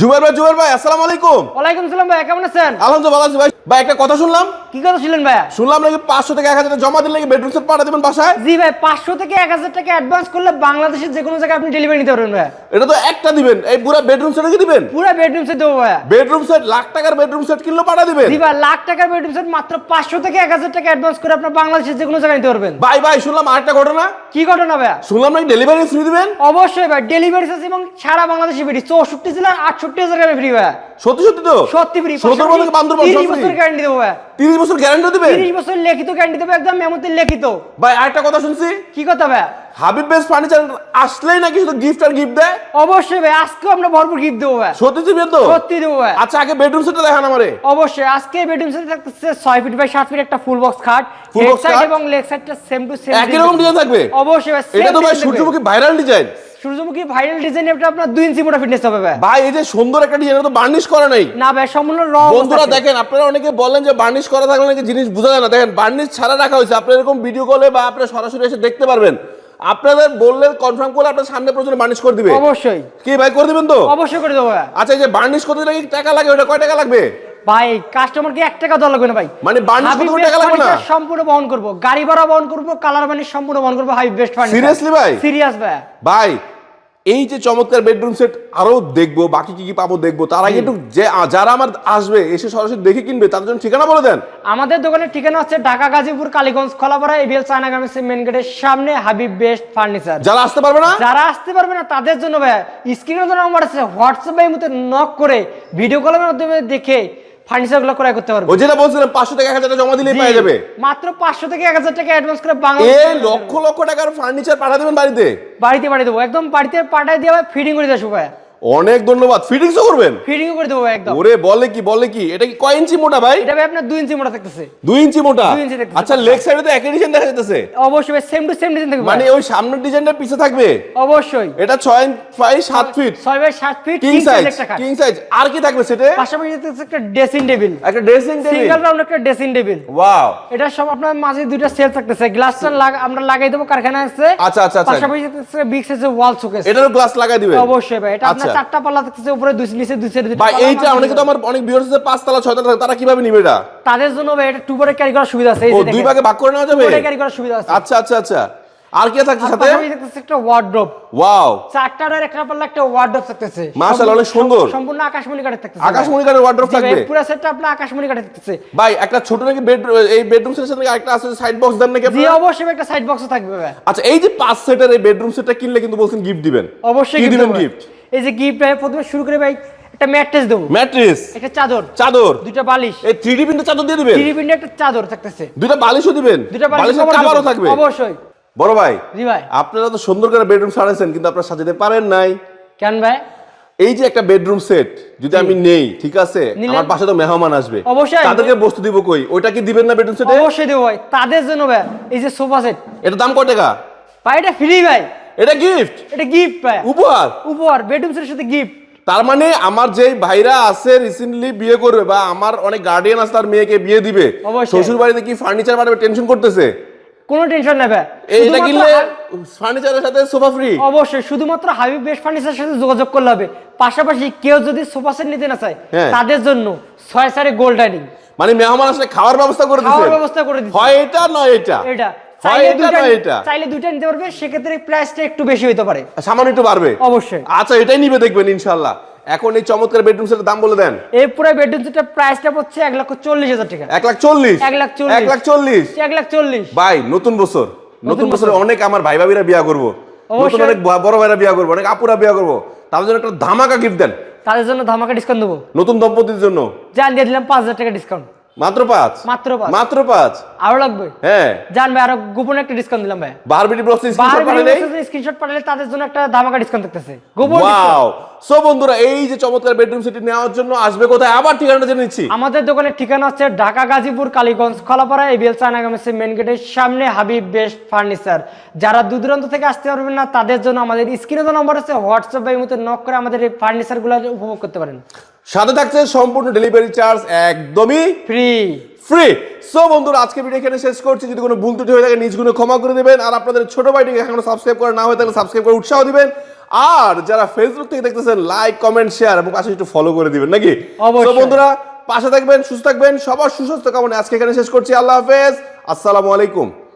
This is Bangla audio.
জুবের ভাই জুবের ভাই আসসালামু আলাইকুম। ওয়ালাইকুম আসসালাম ভাই কেমন আছেন? আলহামদুলিল্লাহ ভালো আছি ভাই। ভাই একটা কথা শুনলাম? কি কথা ছিলেন ভাইয়া? শুনলাম নাকি পাঁচশো থেকে এক হাজার টাকা জমা দিলে নাকি বেডরুম সেট পাঠা দেবেন বাসায়? জি ভাই পাঁচশো থেকে এক হাজার টাকা অ্যাডভান্স করলে বাংলাদেশের যে কোনো জায়গায় আপনি ডেলিভারি নিতে পারবেন ভাইয়া। এটা তো একটা দিবেন। এই পুরো বেডরুম সেট কি দিবেন? পুরো বেডরুম সেট দেবো ভাইয়া। বেডরুম সেট লাখ টাকার বেডরুম সেট কিনলে পাঠা দিবেন। জি ভাই লাখ টাকার বেডরুম সেট মাত্র পাঁচশো থেকে এক হাজার টাকা অ্যাডভান্স করে আপনার বাংলাদেশের যে কোনো জায়গায় নিতে পারবেন। ভাই ভাই শুনলাম আরেকটা ঘটনা? কি ঘটনা ভাইয়া? শুনলাম নাকি ডেলিভারি ফ্রি দিবেন? অবশ্যই ভাই ডেলিভারি চার্জ এবং সারা বাংলাদেশে ফ্রি চৌষট্টি জেলার আটষট্টি হাজার টাকা ফ্রি ভাইয়া। সত্যি সত্যি তো? সত্যি ফ্রি সত্তর বছর থেকে গ্যারান্টি দেবো ভাইয়া তিরিশ বছর গ্যারান্টি দিবেন তিরিশ বছর লিখিত গ্যারান্টি দেবো একদম মেমোতে লিখিত। ভাই আরেকটা কথা শুনছি। কি কথা ভাইয়া হাবিব বেস্ট ফার্নিচার আসলেই নাকি শুধু গিফট আর গিফট দেয়? অবশ্যই ভাই আজকেও আমরা ভরপুর গিফট দেবো ভাইয়া সত্যি দিবেন তো সত্যি দেবো ভাই। আচ্ছা আগে বেডরুম সেটটা দেখান আমারে। অবশ্যই আজকে বেডরুম সেট থাকতেছে ছয় ফিট বাই সাত ফিট একটা ফুল বক্স খাট। সাইড খাট? এবং লেগ সাইডটা সেম টু সেম একই রকম ডিজাইন থাকবে? অবশ্যই ভাই এটা তো ভাই সূর্যমুখী ভাইরাল ডিজাইন সূর্যমুখী ভাইরাল ডিজাইন এটা আপনার দুই ইঞ্চি মোটা ফিটনেস হবে ভাই। ভাই এই যে সুন্দর একটা ডিজাইন তো বার্নিশ করা নাই। না ভাই সম্পূর্ণ র বন্ধুরা দেখেন আপনারা অনেকে বলেন যে বার্নিশ করা থাকলে নাকি জিনিস বোঝা যায় না। দেখেন বার্নিশ ছাড়া রাখা হয়েছে। আপনারা এরকম ভিডিও কলে বা আপনারা সরাসরি এসে দেখতে পারবেন। আপনাদের বললে কনফার্ম করে আপনার সামনে প্রচুর বার্নিশ করে দিবে। অবশ্যই। কি ভাই করে দিবেন তো? অবশ্যই করে দেবো আচ্ছা এই যে বার্নিশ কত লাগে টাকা লাগে? ওটা কয় টাকা লাগবে? ভাই কাস্টমারকে এক টাকা দেওয়া লাগবে না ভাই। মানে বার্নিশ কত টাকা লাগবে না? সম্পূর্ণ বহন করব। গাড়ি ভাড়া বহন করব কালার বানিশ সম্পূর্ণ বহন করব হাই বেস্ট ফার্নিচার Seriously ভাই? সিরিয়াস ভাই। ভাই এই যে চমৎকার বেডরুম সেট আরও দেখব বাকি কি কি পাবো দেখব। তার আগে একটু যে যারা আমার আসবে এসে সরাসরি দেখে কিনবে তাদের জন্য ঠিকানা বলে দেন। আমাদের দোকানের ঠিকানা হচ্ছে Dhaka Gazipur Kaliganj Kholapara ABL China garments main গেটের সামনে হাবিব বেস্ট ফার্নিচার যারা আসতে পারবে না? যারা আসতে পারবে না তাদের জন্য ভাই স্ক্রিনের জন্য নাম্বার আছে হোয়াটসঅ্যাপে এই মধ্যে নক করে ভিডিও কলের মাধ্যমে দেখে ফার্নিচারগুলো ক্রয় করতে পারবে। যেটা বলছিলাম পাঁচশো থেকে এক হাজার টাকা জমা দিলেই পাওয়া যাবে। মাত্র পাঁচশো থেকে এক হাজার টাকা অ্যাডভান্স করে এই লক্ষ লক্ষ টাকার ফার্নিচার পাঠা দেবেন বাড়িতে? বাড়িতে পাঠিয়ে দেবো। একদম বাড়িতে পাঠাই দিয়ে আবার ফিডিং করে দেবো ভাই অনেক ধন্যবাদ। ফিটিংসও করবেন? ফিডিং করে দেবো ভাই একদম। ওরে বলে কি বলে কি? এটা কি কয় ইঞ্চি মোটা ভাই? এটা ভাই আপনার দুই ইঞ্চি মোটা থাকতেছে। দুই ইঞ্চি মোটা? দুই ইঞ্চি দেখতেছি। আচ্ছা লেগ সাইডে তো একই ডিজাইন দেখা যাচ্ছে অবশ্যই ভাই সেম টু সেম ডিজাইন থাকবে মানে ওই সামনের ডিজাইনটা পিছে থাকবে? অবশ্যই। এটা ছয় বাই সাত ফিট ছয় বাই সাত feet king size king size আর কি থাকবে সেটা? পাশাপাশি থাকতেছে একটা ড্রেসিং টেবিল একটা ড্রেসিং টেবিল সিঙ্গেল রাউন্ড একটা ড্রেসিং টেবিল ওয়াও এটা সব আপনার মাঝে দুইটা সেল থাকতেছে। গ্লাসটা লাগা আমরা লাগাই দেবো কারখানা আছে। আচ্ছা, আচ্ছা, আচ্ছা। পাশাপাশি থাকতেছে বিগ সাইজের ওয়াল শোকেস এটারও গ্লাস লাগাই দিবেন। অবশ্যই ভাই এটা আপনার আচ্ছা। চারটা পাল্লা থাকতেছে উপরে দুই নিচে দুই সাইডে ভাই এইটা অনেকে তো আমার অনেক ভিউয়ার্স আছে পাঁচ তলা ছয় তলা তারা কীভাবে নিবে এটা? তাদের জন্য ভাই এটা টু পরে ক্যারি করার সুবিধা আছে ও দুই ভাগে ভাগ করে নেওয়া যাবে? ক্যারি করার সুবিধা আছে। আচ্ছা আচ্ছা আচ্ছা। আর কি থাকছে সাথে? পাশাপাশি থাকতেছে একটা ওয়ার্ড্রোব ওয়াও। চারটার একটা পাল্লা একটা ওয়ার্ড্রোব থাকতেছে। মাশাআল্লাহ, অনেক সুন্দর। সম্পূর্ণ আকাশমণি কাঠের থাকতেছে আকাশমণি কাঠের wardrobe জি থাকবে? পুরো সেটটা আপনার আকাশমণি কাঠের থাকতেছে। ভাই একটা ছোট নাকি বেড এই বেডরুম সেটের সাথে আরেকটা আছে সাইড বক্স দেন নাকি জি অবশ্যই একটা সাইড বক্সও থাকবে আচ্ছা এই যে পাঁচ সেটের এই বেডরুম সেটটা কিনলে কিন্তু বলছেন গিফট দিবেন। অবশ্যই কি দিবেন। গিফট এই যে গিফট ভাই প্রথমে শুরু করে ভাই একটা ম্যাট্রেস দেবো। ম্যাট্রেস একটা চাদর। চাদর? দুইটা বালিশ। এই থ্রি ডি প্রিন্টের চাদর দিয়ে দিবেন? থ্রি পিনে একটা চাদর থাকতেছে। দুইটা বালিশও দিবেন? দুইটা বালিশ কাভারও। থাকবে? অবশ্যই। বড় ভাই জি ভাই। আপনারা তো সুন্দর করে বেডরুম সাজাইছেন কিন্তু আপনারা সাজাতে পারেন নাই। কেন ভাই? এই যে একটা বেডরুম সেট যদি আমি নেই ঠিক আছে? আমার পাশে তো মেহমান আসবে। অবশ্যই। তাদেরকে বস্তু দিব কই? ওইটা কি দিবেন না বেডরুম সেটে অবশ্যই দেবো ভাই। তাদের জন্য ভাই এই যে সোফা সেট এটা দাম কয় টাকা? ভাই এটা ফ্রি ভাই। এটা গিফট এটা গিফট ভাই উপহার? উপহার বেডরুম সেটের সাথে গিফট তার মানে আমার যেই ভাইরা আছে রিসেন্টলি বিয়ে করবে বা আমার অনেক গার্ডিয়ান আছে তার মেয়েকে বিয়ে দিবে শ্বশুর বাড়িতে কি ফার্নিচার বানাবে টেনশন করতেছে? কোনো টেনশন ভাই এইটা কিনলে ফার্নিচারের সাথে সোফা ফ্রি অবশ্যই শুধুমাত্র হাবিব বেস্ট ফার্নিচারের সাথে যোগাযোগ করলে হবে। পাশাপাশি কেউ যদি সোফা সেট নিতে না চায় হ্যাঁ। তাদের জন্য ছয় সারে গোল্ড ডাইনিং মানে মেহমান আসলে খাওয়ার ব্যবস্থা করে খাওয়ার দিচ্ছে ব্যবস্থা করে দিচ্ছে হয় এটা নয় এটা? এটা। চাইলে এটা এটা? চাইলে দুইটা নিতে পারবে সেক্ষেত্রে প্রাইসটা একটু বেশি হতে পারে। সামান্য একটু বাড়বে। অবশ্যই। আচ্ছা এটাই নিবে দেখবেন ইনশাল্লাহ এখন এই চমৎকার বেডরুম সেটের দাম বলে দেন। এই পুরো বেডরুম সেটের প্রাইসটা পড়ছে এক লক্ষ চল্লিশ হাজার টাকা। এক লাখ চল্লিশ? এক লাখ চল্লিশ। এক লাখ চল্লিশ? এক লাখ চল্লিশ। ভাই নতুন বছর। নতুন বছরে অনেক আমার ভাই ভাবিরা বিয়া করব। নতুন। অনেক বড় ভাইরা বিয়া করব অনেক আপুরা বিয়া করব। তাদের জন্য একটা ধামাকা গিফট দেন। তাদের জন্য ধামাকা ডিসকাউন্ট দেবো। নতুন দম্পতির জন্য। জান দিয়ে দিলাম পাঁচ হাজার টাকা ডিসকাউন্ট মাত্র পাঁচ? মাত্র পাঁচ। মাত্র পাঁচ? আরও লাগবে? হ্যাঁ। জান ভাই আরও গোপনে একটা ডিসকাউন্ট দিলাম ভাই। ব্লগস স্ক্রিনশট পাঠালে স্ক্রিনশট পাঠালে তাদের জন্য একটা ধামাকা ডিসকাউন্ট থাকতেছে। গোপন ওয়াও সো বন্ধুরা এই যে চমৎকার বেডরুম সেটি নেওয়ার জন্য আসবে কোথায়? আবার ঠিকানাটা জেনে নিচ্ছি। আমাদের দোকানের ঠিকানা হচ্ছে ঢাকা গাজীপুর কালীগঞ্জ খলাপাড়া এবিএল চায়নাগামের মেন গেটের সামনে হাবিব বেস্ট ফার্নিচার। যারা দূর দূরান্ত থেকে আসতে পারবেন না তাদের জন্য আমাদের স্ক্রিনে তো নম্বর আছে হোয়াটসঅ্যাপ বা মতো নক করে আমাদের এই ফার্নিচারগুলো উপভোগ করতে পারেন। সাথে থাকছে সম্পূর্ণ ডেলিভারি চার্জ একদমই ফ্রি ফ্রি সো বন্ধুরা আজকে ভিডিও এখানে শেষ করছি। যদি কোনো ভুল ত্রুটি হয়ে থাকে নিজ গুণে ক্ষমা করে দেবেন। আর আপনাদের ছোট ভাইটিকে এখনও সাবস্ক্রাইব করা না হয়ে থাকলে সাবস্ক্রাইব করে উৎসাহ দিবেন। আর যারা ফেসবুক থেকে দেখতেছেন লাইক কমেন্ট শেয়ার এবং পাশে একটু ফলো করে দিবেন নাকি। তো বন্ধুরা পাশে থাকবেন সুস্থ থাকবেন। সবার সুস্বাস্থ্য কামনা আজকে এখানে শেষ করছি। আল্লাহ হাফেজ। আসসালামু আলাইকুম।